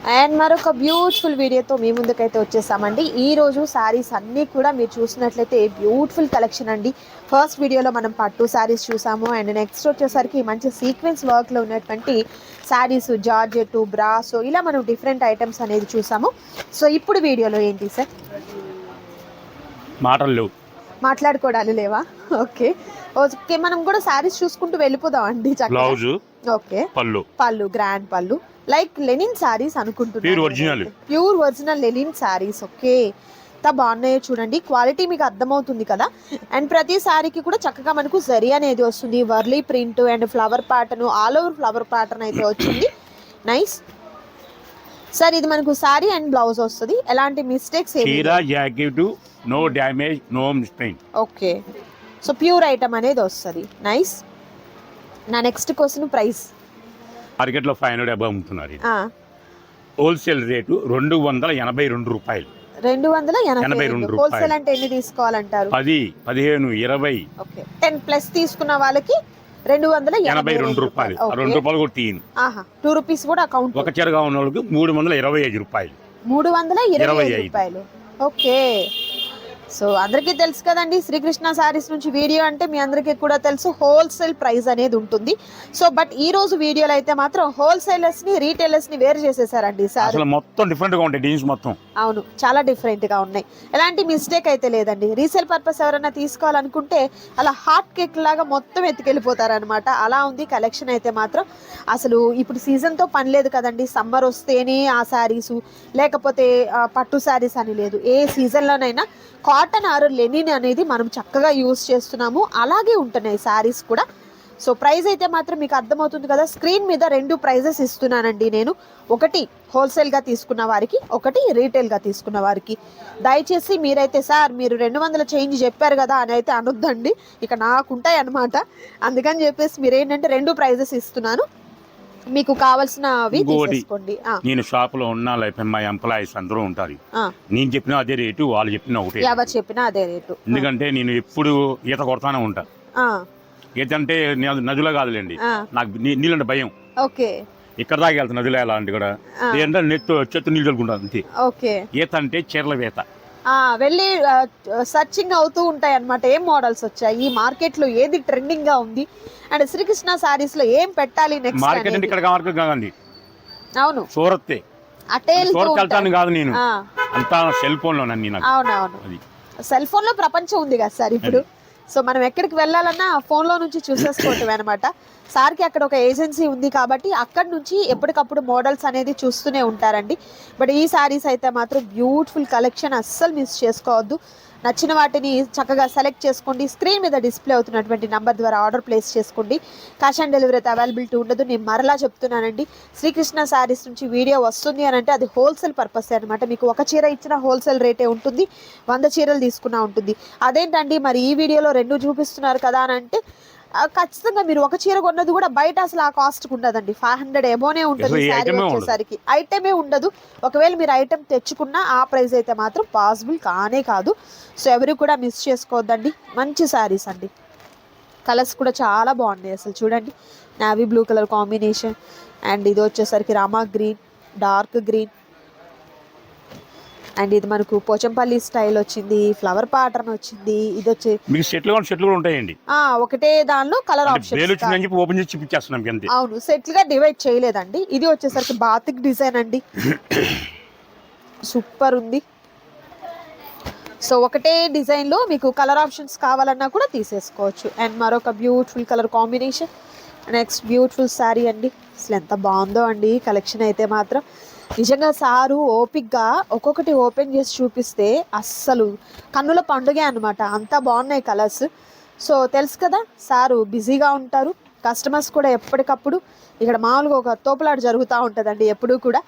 And మరొక beautiful వీడియోతో మీ ముందుకైతే వచ్చేసామండి. ఈ రోజు శారీస్ అన్నీ కూడా మీరు చూసినట్లయితే బ్యూటిఫుల్ కలెక్షన్ అండి. ఫస్ట్ వీడియోలో మనం పట్టు శారీస్ చూసాము. అండ్ నెక్స్ట్ వచ్చేసరికి మంచి సీక్వెన్స్ వర్క్లో ఉన్నటువంటి శారీస్ జార్జెట్ బ్రాస్ ఇలా మనం డిఫరెంట్ ఐటమ్స్ అనేది చూసాము. సో ఇప్పుడు వీడియోలో ఏంటి సార్? మాటలు మాట్లాడుకోవడాలు లేవా? ఓకే ఓకే మనం కూడా శారీస్ చూసుకుంటూ వెళ్ళిపోదాం అండి బ్లౌజ్ ఓకే. పళ్ళు. పళ్ళు గ్రాండ్ పళ్ళు. లైక్ లెనిన్ Pure అనుకుంటున్నాను. Pure original linen sarees okay. ఎంత బాగున్నాయో చూడండి. క్వాలిటీ మీకు అర్థమవుతుంది కదా. అండ్ ప్రతి శారీకి కూడా చక్కగా మనకు జరీ అనేది వస్తుంది. Warli print and flower pattern all over flower pattern అయితే వచ్చింది. నైస్ సార్ ఇది మనకు శారీ అండ్ బ్లౌజ్ వస్తుంది. ఎలాంటి mistakes no damage no mistake okay so pure item అనేది వస్తుంది. నైస్. నా నెక్స్ట్ క్వశ్చన్ ప్రైస్. మార్కెట్లో ఫైవ్ హండ్రెడ్ అబౌవ్ అమ్ముతున్నారు. హోల్సేల్ రేటు రెండు వందల ఎనభై రెండు రూపాయలు. రెండు వందల ఎనభై రెండు. హోల్సేల్. అంటే ఎన్ని తీసుకోవాలంటారు? పది పదిహేను ఇరవై. ఓకే. టెన్ ప్లస్ తీసుకున్న వాళ్ళకి రెండు వందల ఎనభై రెండు రూపాయలు. రెండు రూపాయలు కూడా తీయను. ఆహా. టూ రూపీస్ కూడా అకౌంట్ ఒక చీర కావున్న వాళ్ళకి మూడు వందల ఇరవై ఐదు రూపాయలు. మూడు వందల ఇరవై ఐదు. రూపాయలు. ఓకే. సో అందరికీ తెలుసు కదండి శ్రీకృష్ణ సారీస్ నుంచి వీడియో అంటే మీ అందరికీ కూడా తెలుసు హోల్సేల్ ప్రైస్ అనేది ఉంటుంది. సో బట్ ఈ రోజు వీడియోలో అయితే మాత్రం హోల్సేలర్స్ని రీటైలర్స్ని వేరు చేసేసారండి సార్. మొత్తం డిఫరెంట్గా ఉంటాయి మొత్తం. అవును చాలా డిఫరెంట్గా ఉన్నాయి. ఎలాంటి మిస్టేక్ అయితే లేదండి. రీసేల్ పర్పస్ ఎవరైనా తీసుకోవాలనుకుంటే అలా హాట్ కేక్ లాగా మొత్తం ఎత్తుకెళ్ళిపోతారనమాట అలా ఉంది కలెక్షన్ అయితే మాత్రం. అసలు ఇప్పుడు సీజన్తో పని లేదు కదండి. సమ్మర్ వస్తేనే ఆ శారీసు లేకపోతే పట్టు శారీస్ అని లేదు. ఏ సీజన్లోనైనా కాటన్ ఆర్ లెనిన్ అనేది మనం చక్కగా యూస్ చేస్తున్నాము. అలాగే ఉంటున్నాయి శారీస్ కూడా. సో ప్రైస్ అయితే మాత్రం మీకు అర్థమవుతుంది కదా. స్క్రీన్ మీద రెండు ప్రైజెస్ ఇస్తున్నానండి నేను. ఒకటి హోల్సేల్గా తీసుకున్న వారికి ఒకటి రీటైల్గా తీసుకున్న వారికి. దయచేసి మీరైతే సార్ మీరు రెండు వందల చేంజ్ చెప్పారు కదా అని అయితే అనొద్దండి. ఇక నాకుంటాయి అనమాట అందుకని చెప్పేసి మీరేంటంటే రెండు ప్రైజెస్ ఇస్తున్నాను. మీకు కావాల్సినవి ఇంకోటి. తీసేసుకోండి. ఆ, నేను షాప్లో ఉన్న లైఫ్ మా ఎంప్లాయీస్ అందరూ ఉంటారు. ఆ, నేను చెప్పిన అదే రేటు వాళ్ళు చెప్పిన ఒకటే ఎవరు చెప్పినా అదే రేటు. ఎందుకంటే నేను ఎప్పుడు ఈత కొడతానే ఉంటా. ఆ, ఈత అంటే నే- నదిలో కాదులేండి. ఆ, నాకు నీ- నీళ్ళంటే భయం. ఓకే. ఇక్కడ దాకా వెళ్తా నదిలో అలాంటి కూడా. ఆ, ఏంటంటే నెత్తు చెత్త నీళ్ళు చల్లుకుంటాను అంతే. ఓకే. ఈత అంటే చీరల వేత. వెళ్ళి సర్చింగ్ అవుతూ ఉంటాయి అన్నమాట ఏం మోడల్స్ వచ్చాయి? ఈ మార్కెట్లో ఏది ట్రెండింగ్గా ఉంది? అండ్ శ్రీకృష్ణ సారీస్లో ఏం పెట్టాలి మార్కెట్ అంటే నెక్స్ట్ ఇక్కడ మార్కెట్ కాదండి. అవును. అటే సూరత్ వెళ్తాను ఉంటాయి. కాదు నేను. అంతా సెల్ ఫోన్లో నన్ను నాకు. అవునవును. సెల్ ఫోన్లో ప్రపంచం ఉంది కదా సార్ ఇప్పుడు. సో మనం ఎక్కడికి వెళ్ళాలన్నా ఫోన్లో నుంచి చూసేసుకోవటం అనమాట సార్కి అక్కడ ఒక ఏజెన్సీ ఉంది కాబట్టి అక్కడి నుంచి ఎప్పటికప్పుడు మోడల్స్ అనేది చూస్తూనే ఉంటారండి. బట్ ఈ సారీస్ అయితే మాత్రం బ్యూటిఫుల్ కలెక్షన్ అస్సలు మిస్ చేసుకోవద్దు. నచ్చిన వాటిని చక్కగా సెలెక్ట్ చేసుకోండి. స్క్రీన్ మీద డిస్ప్లే అవుతున్నటువంటి నంబర్ ద్వారా ఆర్డర్ ప్లేస్ చేసుకోండి. క్యాష్ ఆన్ డెలివరీ అయితే అవైలబిలిటీ ఉండదు. నేను మరలా చెప్తున్నానండి. శ్రీకృష్ణ శారీస్ నుంచి వీడియో వస్తుంది అని అంటే అది హోల్సేల్ పర్పస్ అనమాట మీకు ఒక చీర ఇచ్చిన హోల్సేల్ రేటే ఉంటుంది. వంద చీరలు తీసుకున్నా ఉంటుంది. అదేంటండి? మరి ఈ వీడియోలో రెండు చూపిస్తున్నారు కదా అని అంటే ఖచ్చితంగా మీరు ఒక చీర కొన్నది కూడా బయట అసలు ఆ కాస్ట్ ఉండదండి. ఫైవ్ హండ్రెడ్ ఎబోనే ఉంటుంది శారీ. వచ్చేసరికి. ఐటమే ఉండదు. ఒకవేళ మీరు ఐటమ్ తెచ్చుకున్నా ఆ ప్రైస్ అయితే మాత్రం పాసిబుల్ కానే కాదు. సో ఎవరు కూడా మిస్ చేసుకోవద్దండి. మంచి శారీస్ అండి. కలర్స్ కూడా చాలా బాగున్నాయి అసలు చూడండి. Navy blue colour combination and ఇది వచ్చేసరికి Rama green dark green and ఇది మనకు పోచంపల్లి స్టైల్ వచ్చింది ఫ్లవర్ ప్యాటర్న్ వచ్చింది ఇది వచ్చి మీకు సెట్లు కూడా సెట్లు కూడా ఉంటాయండి. ఆ, ఒకటే దానిలో కలర్ ఆప్షన్ వచ్చిందని చెప్పి ఓపెన్ చేసి చూపించేస్తున్నాం అంతే. అవును సెట్లు గా డివైడ్ చేయలేదండి. ఇది వచ్చేసరికి బాతిక్ డిజైన్ అండి. సూపర్ ఉంది. సో ఒకటే డిజైన్లో మీకు కలర్ ఆప్షన్స్ కావాలన్నా కూడా తీసేసుకోవచ్చు. అండ్ మరొక beautiful colour combination next beautiful saree అండి. అసలు ఎంత బాగుందో అండి. కలెక్షన్ అయితే మాత్రం. నిజంగా సారు ఓపిక్గా ఒక్కొక్కటి ఓపెన్ చేసి చూపిస్తే అస్సలు కన్నుల పండుగే అనమాట అంత బాగున్నాయి కలర్స్. సో తెలుసు కదా సారు బిజీగా ఉంటారు. కస్టమర్స్ కూడా ఎప్పటికప్పుడు ఇక్కడ మామూలుగా ఒక తోపులాట జరుగుతూ ఉంటుందండి ఎప్పుడూ కూడా.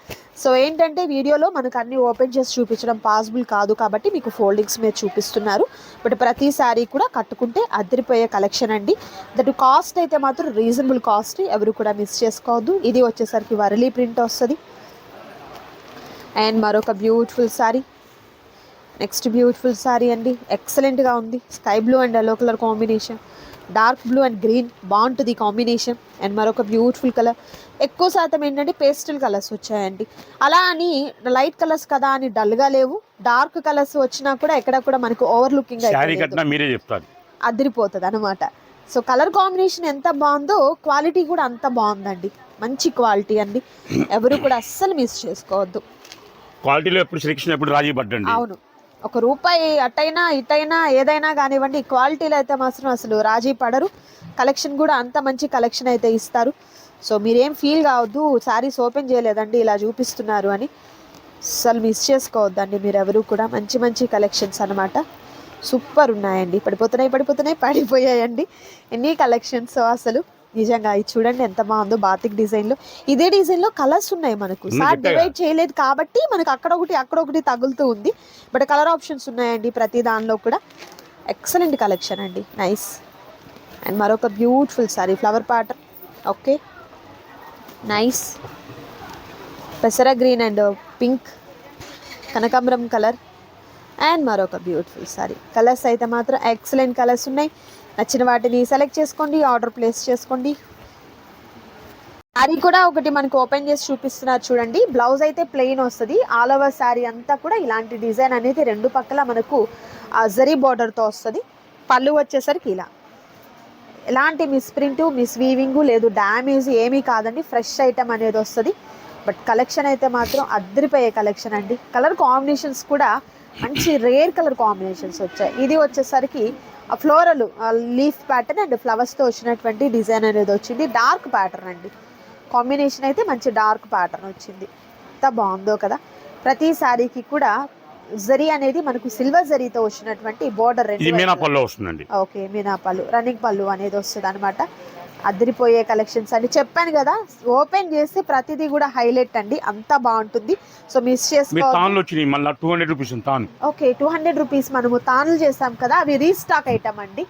సో ఏంటంటే వీడియోలో మనకు అన్ని ఓపెన్ చేసి చూపించడం పాసిబుల్ కాదు కాబట్టి మీకు ఫోల్డింగ్స్ మీద చూపిస్తున్నారు. బట్ ప్రతి శారీ కూడా కట్టుకుంటే అదిరిపోయే కలెక్షన్ అండి. దట్ కాస్ట్ అయితే మాత్రం రీజనబుల్ కాస్ట్ ఎవరు కూడా మిస్ చేసుకోవద్దు. ఇది వచ్చేసరికి వరలీ ప్రింట్ వస్తుంది. అండ్ మరొక beautiful saree next beautiful saree అండి. ఎక్సలెంట్గా ఉంది. Sky blue and yellow colour combination. Dark blue and green బాగుంటుంది కాంబినేషన్. అండ్ మరొక బ్యూటిఫుల్ కలర్. ఎక్కువ శాతం ఏంటంటే పేస్టల్ కలర్స్ వచ్చాయండి. అలా అని లైట్ కలర్స్ కదా అని డల్గా లేవు. డార్క్ కలర్స్ వచ్చినా కూడా ఎక్కడ కూడా మనకు ఓవర్ లుకింగ్ మీరే చెప్తారు. అదిరిపోతుంది అనమాట సో కలర్ కాంబినేషన్ ఎంత బాగుందో క్వాలిటీ కూడా అంత బాగుందండి. మంచి క్వాలిటీ అండి. ఎవరు కూడా అస్సలు మిస్ చేసుకోవద్దు. క్వాలిటీలో ఎప్పుడు సెలెక్షన్ ఎప్పుడు రాజీ పడ్డండి. అవును. ఒక రూపాయి అటైనా ఇటైనా ఏదైనా కానివ్వండి క్వాలిటీలో అయితే మాత్రం అసలు రాజీ పడరు. కలెక్షన్ కూడా అంత మంచి కలెక్షన్ అయితే ఇస్తారు. సో మీరేం ఫీల్ కావద్దు శారీస్ ఓపెన్ చేయలేదండి ఇలా చూపిస్తున్నారు అని. అసలు మిస్ చేసుకోవద్దండి మీరు ఎవరు కూడా. మంచి మంచి కలెక్షన్స్ అన్నమాట. సూపర్ ఉన్నాయండి. పడిపోతున్నాయి పడిపోతున్నాయి పడిపోయాయండి. ఎన్ని కలెక్షన్స్ అసలు. నిజంగా ఇది చూడండి ఎంత బాగుందో బాతిక్ డిజైన్లో. ఇదే డిజైన్లో కలర్స్ ఉన్నాయి మనకు. సార్. డివైడ్ చేయలేదు కాబట్టి మనకు అక్కడ ఒకటి అక్కడ ఒకటి తగులుతూ ఉంది. బట్ కలర్ ఆప్షన్స్ ఉన్నాయండి ప్రతి దానిలో కూడా. ఎక్సలెంట్ కలెక్షన్ అండి. నైస్ అండ్ మరొక beautiful saree flower pattern okay nice పెసర గ్రీన్ అండ్ పింక్. కనకాంబరం కలర్. అండ్ మరొక బ్యూటిఫుల్ సారీ. కలర్స్ అయితే మాత్రం ఎక్సలెంట్ కలర్స్ ఉన్నాయి. నచ్చిన వాటిని సెలెక్ట్ చేసుకోండి ఆర్డర్ ప్లేస్ చేసుకోండి. శారీ కూడా ఒకటి మనకు ఓపెన్ చేసి చూపిస్తున్నారు చూడండి. బ్లౌజ్ అయితే ప్లెయిన్ వస్తుంది. ఆల్ ఓవర్ శారీ అంతా కూడా ఇలాంటి డిజైన్ అనేది రెండు పక్కల మనకు జరీ బార్డర్తో వస్తుంది. పళ్ళు వచ్చేసరికి ఇలా. ఎలాంటి మిస్ ప్రింట్ మిస్ వీవింగ్ లేదు. డ్యామేజ్ ఏమీ కాదండి. ఫ్రెష్ ఐటమ్ అనేది వస్తుంది. బట్ కలెక్షన్ అయితే మాత్రం అద్దరిపోయే కలెక్షన్ అండి. కలర్ కాంబినేషన్స్ కూడా మంచి రేర్ కలర్ కాంబినేషన్స్ వచ్చాయి. ఇది వచ్చేసరికి ఆ ఫ్లోరల్ లీఫ్ ప్యాటర్న్ అండ్ ఫ్లవర్స్తో వచ్చినటువంటి డిజైన్ అనేది వచ్చింది. డార్క్ ప్యాటర్న్ అండి. కాంబినేషన్ అయితే మంచి డార్క్ ప్యాటర్న్ వచ్చింది. ఎంత బాగుందో కదా. ప్రతి శారీకి కూడా జరీ అనేది మనకు సిల్వర్ జరీతో వచ్చినటువంటి బోర్డర్ రెండు మీనా వైపులా. పళ్ళు వస్తుందండి. ఓకే మీనా పళ్ళు రన్నింగ్ పళ్ళు అనేది వస్తుంది అనమాట అదిరిపోయే కలెక్షన్స్ అండి చెప్పాను కదా. ఓపెన్ చేస్తే ప్రతిదీ కూడా హైలైట్ అండి. అంతా బాగుంటుంది. సో మిస్ మీరు చేసుకో తాన్లు వచ్చినాయి. మళ్ళీ two hundred rupees okay two hundred rupees మనము తానులు చేసాం కదా. అవి రీస్టాక్ ఐటమ్ అండి.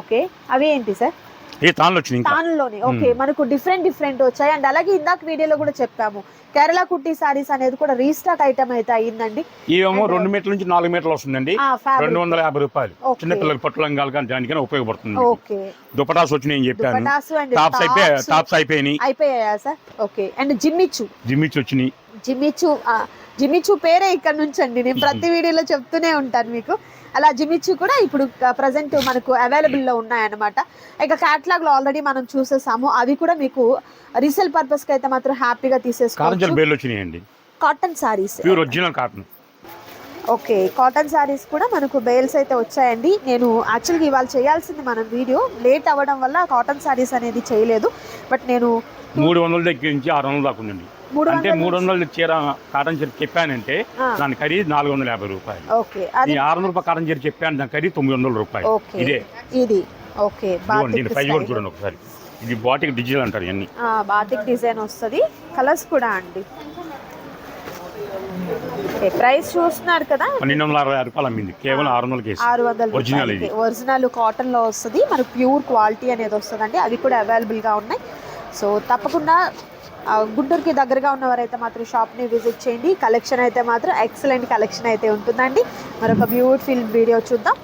ఓకే అవి ఏంటి సార్ ఇంకా? తానులోనే. ఓకే మనకు డిఫరెంట్ డిఫరెంట్ వచ్చాయి. అండ్ అలాగే ఇందాక వీడియోలో కూడా చెప్పాము కేరళ కుట్టి సారీస్ అనేది కూడా రీస్టాక్ ఐటమ్ అయితే అయ్యిందండి. ఇవేమో రెండు మీటర్ల నుంచి నాలుగు మీటర్లు వస్తుందండి. రెండు వందల యాభై రూపాయలు. ఓకే. చిన్నపిల్లలకి పట్టు లంగాలు కానీ దానికైనా ఉపయోగపడుతుంది. ఓకే. దుపటాస్ వచ్చినాయి చెప్పాను. టాప్స్ అయిపోయి టాప్స్. అయిపోయినాయి. అయిపోయాయా సార్? ఓకే. అండ్ జిమ్మిచ్చు. జిమ్మిచ్చి వచ్చినాయి. జిమిచు ఆ, జిమిచు పేరే ఇక్కడ నుంచి అండి నేను ప్రతి వీడియోలో చెప్తూనే ఉంటాను మీకు. అలా జిమిచు కూడా ఇప్పుడు ప్రజెంట్ మనకు available లో ఉన్నాయన్నమాట. ఇక catalog లో ఆల్రెడీ మనం చూసేసాము. అవి కూడా మీకు రీసేల్ పర్పస్కి అయితే మాత్రం హ్యాపీగా తీసేసుకోవచ్చు. Cotton sarees. Pure original cotton. Okay cotton sarees కూడా మనకు బేల్స్ అయితే వచ్చాయండి. నేను యాక్చువల్గా ఇవాళ చేయాల్సింది మనం వీడియో. లేట్ అవ్వడం వల్ల కాటన్ సారీస్ అనేది చేయలేదు. బట్ నేను మూడు వందల దగ్గర నుంచి ఆరు వందల దాకా ఉందండి. మూడు అంటే వందల మూడు వందల చీర కాటన్ చీర చెప్పానంటే. దాని ఖరీదు నాలుగు వందల యాభై రూపాయలు. ఓకే అది ఈ ఆరు వందల రూపాయల కాటన్ చీర చెప్పాను దాని ఖరీదు తొమ్మిది వందల రూపాయలు. ఇదే. ఇది. ఓకే దీని బాతిక్ సైజ్ కూడా. చూడండి ఒకసారి. ఇది బాటిక్ డిజిటల్ అంటారు ఇవన్నీ. ఆ, బాతిక్ డిజైన్ వస్తుంది. కలర్స్ కూడా అండి. ప్రైస్ చూస్తున్నారు కదా? పన్నెండు వందల అరవై రూపాయలు అమ్మింది. కేవలం ఆరు వందలకి వేసి ఆరు వందల ఒరిజినల్ ఇది. ఒరిజినల్ కాటన్లో వస్తుంది. మనకు ప్యూర్ క్వాలిటీ అనేది వస్తుందండి. అవి కూడా అవైలబుల్గా ఉన్నాయి. సో తప్పకుండా గుంటూరుకి దగ్గరగా ఉన్నవారైతే మాత్రం షాప్ని విజిట్ చేయండి. కలెక్షన్ అయితే మాత్రం ఎక్సలెంట్ కలెక్షన్ అయితే ఉంటుందండి. మరొక బ్యూటిఫుల్ వీడియో చూద్దాం.